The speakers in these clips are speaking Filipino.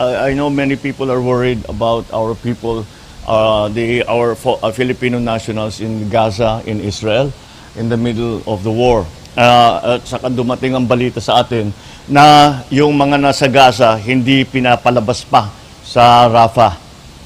I, I know many people are worried about our people, uh, the our uh, Filipino nationals in Gaza, in Israel, in the middle of the war. Uh, at saka dumating ang balita sa atin na yung mga nasa Gaza hindi pinapalabas pa sa Rafah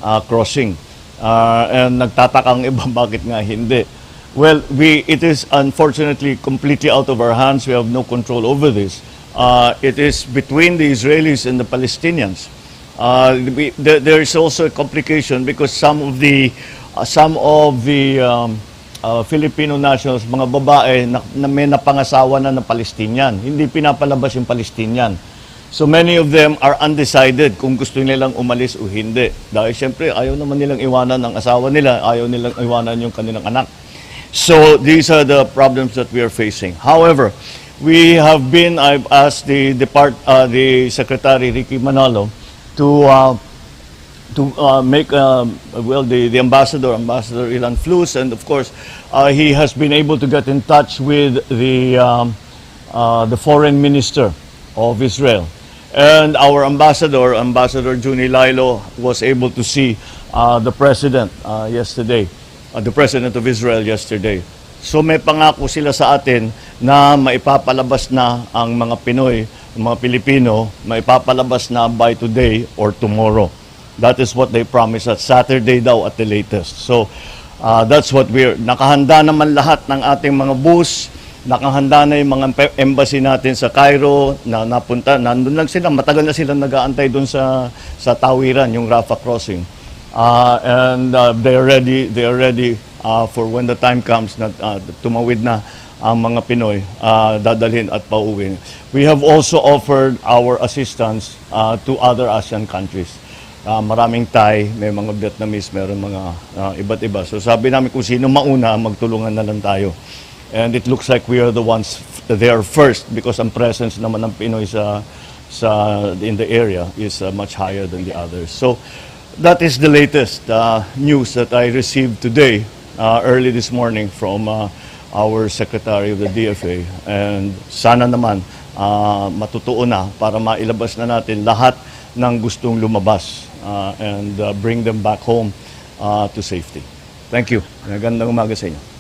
uh, crossing. Uh, and nagtataka ang iba bakit nga hindi. Well, we it is unfortunately completely out of our hands. We have no control over this. Uh, it is between the Israelis and the Palestinians. Uh, we, there, there is also a complication because some of the uh, some of the um, uh, Filipino nationals, mga babae na, na may napangasawa na ng Palestinian. Hindi pinapalabas yung Palestinian. So many of them are undecided kung gusto nilang umalis o hindi. Dahil siyempre ayaw naman nilang iwanan ang asawa nila, ayaw nilang iwanan yung kanilang anak. So these are the problems that we are facing. However, we have been, I've asked the depart, uh, the Secretary Ricky Manalo to uh, to uh, make um, well the, the ambassador ambassador Ilan Flus and of course uh, he has been able to get in touch with the um, uh, the foreign minister of Israel. And our ambassador ambassador Juni Lilo was able to see uh, the president uh, yesterday uh, the president of Israel yesterday. So may pangako sila sa atin na maipapalabas na ang mga Pinoy ang mga Pilipino maipapalabas na by today or tomorrow That is what they promised us. Saturday daw at the latest. So, uh, that's what we're... Nakahanda naman lahat ng ating mga bus. Nakahanda na yung mga embassy natin sa Cairo na napunta. Nandun lang sila. Matagal na sila nag-aantay doon sa, sa tawiran, yung Rafah crossing. Uh, and uh, they are ready, they are ready uh, for when the time comes na uh, tumawid na ang mga Pinoy uh, dadalhin at pauwi. We have also offered our assistance uh, to other ASEAN countries. Ah, maraming Thai, may mga Vietnamese, meron mga ah, iba't iba. So sabi namin kung sino mauna, magtulungan na lang tayo. And it looks like we are the ones there first because ang presence naman ng Pinoy sa sa in the area is ah, much higher than the others. So that is the latest ah, news that I received today, ah, early this morning from ah, our Secretary of the DFA. And sana naman ah, matutuo na para mailabas na natin lahat ng gustong lumabas uh, and uh, bring them back home uh, to safety. Thank you. Magandang umaga sa inyo.